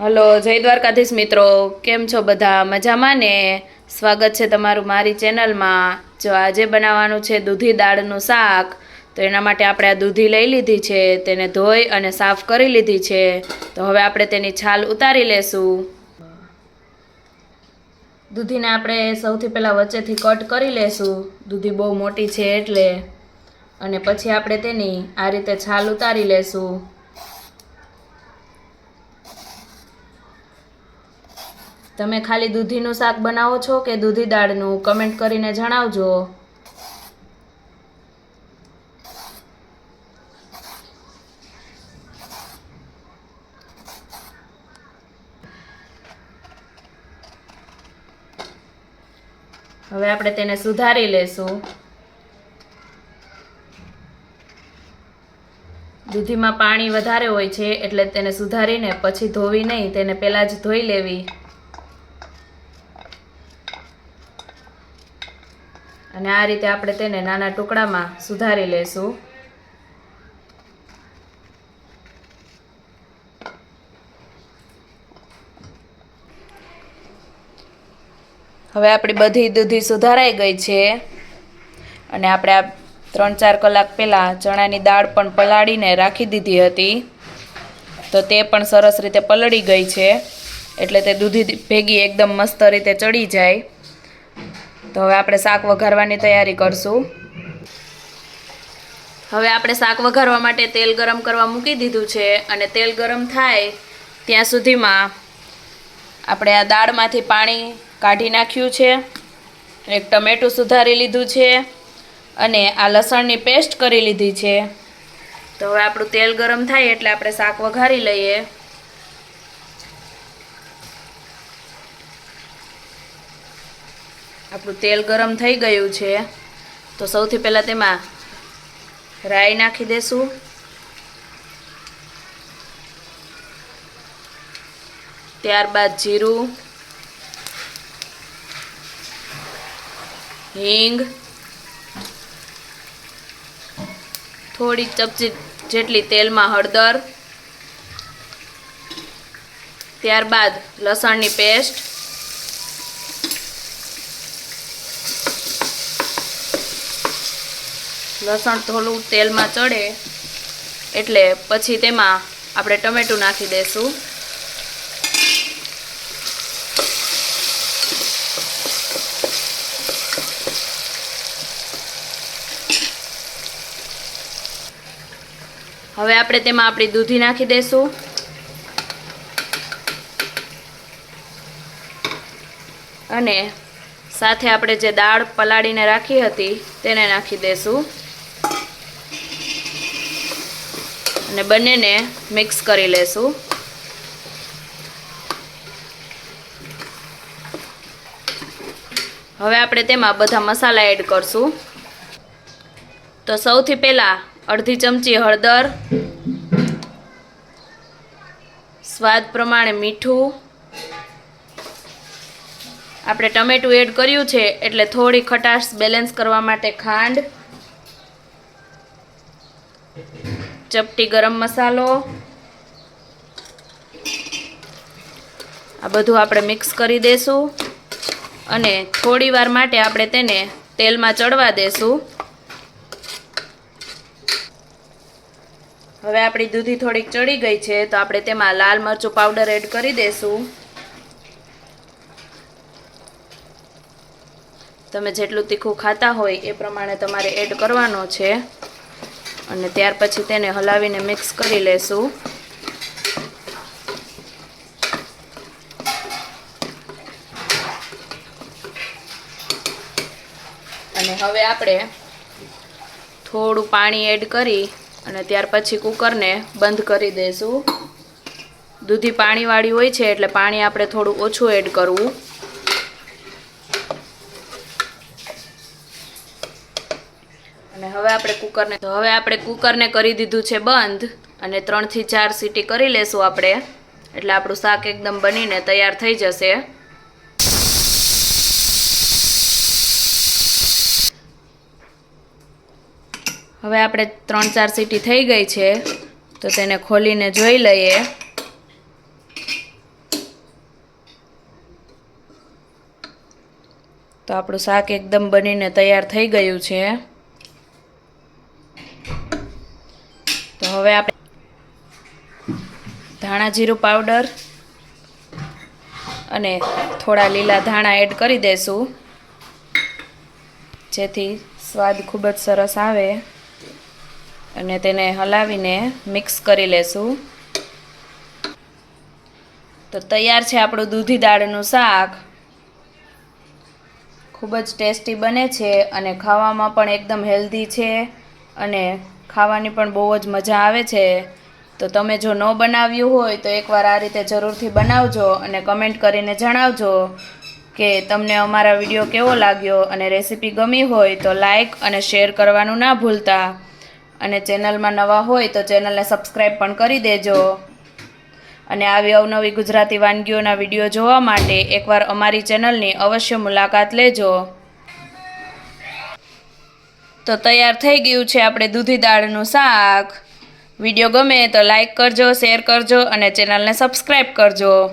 Hello, જય દ્વારકાધીશ મિત્રો. કેમ છો બધા? મજામાં ને? સ્વાગત છે તમારું મારી ચેનલમાં. જો આજે બનાવવાનું છે દૂધી દાળનું શાક, તો એના માટે આપણે આ દૂધી લઈ લીધી છે, તેને ધોઈ અને સાફ કરી લીધી છે. તો હવે આપણે તેની છાલ ઉતારી લેશું. દૂધીને આપણે સૌથી પહેલાં વચ્ચેથી કટ કરી લેશું. દૂધી બહુ મોટી છે એટલે. અને પછી આપણે તેની આ રીતે છાલ ઉતારી લેશું. તમે ખાલી દૂધીનું શાક બનાવો છો કે દૂધી દાળનું? કમેન્ટ કરીને જણાવજો. હવે આપણે તેને સુધારી લેશું. દૂધીમાં પાણી વધારે હોય છે એટલે તેને સુધારીને પછી ધોવી નહીં, તેને પહેલાં જ ધોઈ લેવી. અને આ રીતે આપણે તેને નાના ટુકડામાં સુધારી લેશું. હવે આપણી બધી દૂધી સુધારાઈ ગઈ છે. અને આપણે આ ત્રણ ચાર કલાક પહેલાં ચણાની દાળ પણ પલાળીને રાખી દીધી હતી. તો તે પણ સરસ રીતે પલળી ગઈ છે. એટલે તે દૂધી ભેગી એકદમ મસ્ત રીતે ચડી જાય. તો હવે આપણે શાક વઘારવાની તૈયારી કરશું. હવે આપણે શાક વઘારવા માટે તેલ ગરમ કરવા મૂકી દીધું છે અને તેલ ગરમ થાય ત્યાં સુધીમાં આપણે આ દાળમાંથી પાણી કાઢી નાખ્યું છે, એક ટમેટું સુધારી લીધું છે અને આ લસણની પેસ્ટ કરી લીધી છે. તો હવે આપણું તેલ ગરમ થાય એટલે આપણે શાક વઘારી લઈએ. આપણું તેલ ગરમ થઈ ગયું છે, તો સૌથી પહેલાં તેમાં રાઈ નાખી દેશું. ત્યારબાદ જીરું, હિંગ થોડી ચમચી જેટલી તેલમાં હળદર, ત્યારબાદ લસણની પેસ્ટ લસણ થોડું તેલમાં ચડે, એટલે પછી તેમાં આપણે ટમેટું નાખી દઈશું હવે આપણે તેમાં આપણી દૂધી નાખી દઈશું અને સાથે આપણે જે દાળ પલાળીને રાખી હતી, તેને નાખી દઈશું અને બંનેને મિક્સ કરી લેશું. હવે આપણે તેમાં બધા મસાલા એડ કરશું. તો સૌથી પહેલાં અડધી ચમચી હળદર, સ્વાદ પ્રમાણે મીઠું, આપણે ટમેટું એડ કર્યું છે એટલે થોડી ખટાશ બેલેન્સ કરવા માટે ખાંડ ચપટી ગરમ મસાલો. આ બધું આપણે મિક્સ કરી દેશું. અને થોડી વાર માટે આપણે તેને તેલમાં ચડવા દેશું. હવે આપણી દૂધી થોડીક ચડી ગઈ છે, તો આપણે તેમાં લાલ મરચું પાવડર એડ કરી દઈશું તમે જેટલું તીખું ખાતા હોય એ પ્રમાણે તમારે એડ કરવાનો છે. અને ત્યાર પછી તેને હલાવીને મિક્સ કરી લેશું. અને હવે આપણે થોડું પાણી એડ કરી અને ત્યાર પછી કુકરને બંધ કરી દઈશું દૂધી પાણીવાળી હોય છે એટલે પાણી આપણે થોડું ઓછું એડ કરવું. અને હવે આપણે કુકરને તો હવે આપણે કુકરને કરી દીધું છે બંધ. અને ત્રણથી ચાર સીટી કરી લેશું આપણે. એટલે આપણું શાક એકદમ બનીને તૈયાર થઈ જશે. હવે આપણે ત્રણ ચાર સીટી થઈ ગઈ છે. તો તેને ખોલીને જોઈ લઈએ. તો આપણું શાક એકદમ બનીને તૈયાર થઈ ગયું છે. હવે આપણે ધાણા જીરું પાવડર અને થોડા લીલા ધાણા એડ કરી દેશું. જેથી સ્વાદ ખૂબ જ સરસ આવે અને તેને હલાવીને મિક્સ કરી લેશું. તો તૈયાર છે આપણું દૂધી દાળનું શાક. ખૂબ જ ટેસ્ટી બને છે અને ખાવામાં પણ એકદમ હેલ્ધી છે અને ખાવાની પણ બહુ જ મજા આવે છે. તો તમે જો ન બનાવ્યું હોય તો એકવાર આ રીતે જરૂરથી બનાવજો અને કમેન્ટ કરીને જણાવજો કે તમને અમારા વીડિયો કેવો લાગ્યો અને રેસીપી ગમી હોય તો લાઈક અને શેર કરવાનું ના ભૂલતા. અને ચેનલમાં નવા હોય તો ચેનલને સબસ્ક્રાઈબ પણ કરી દેજો. અને આવી અવનવી ગુજરાતી વાનગીઓના વીડિયો જોવા માટે એકવાર અમારી ચેનલની અવશ્ય મુલાકાત લેજો. તો તૈયાર થઈ ગયું છે આપણે દૂધી દાળનું શાક. વીડિયો ગમે તો લાઈક કરજો શેર કરજો અને ચેનલને સબસ્ક્રાઈબ કરજો.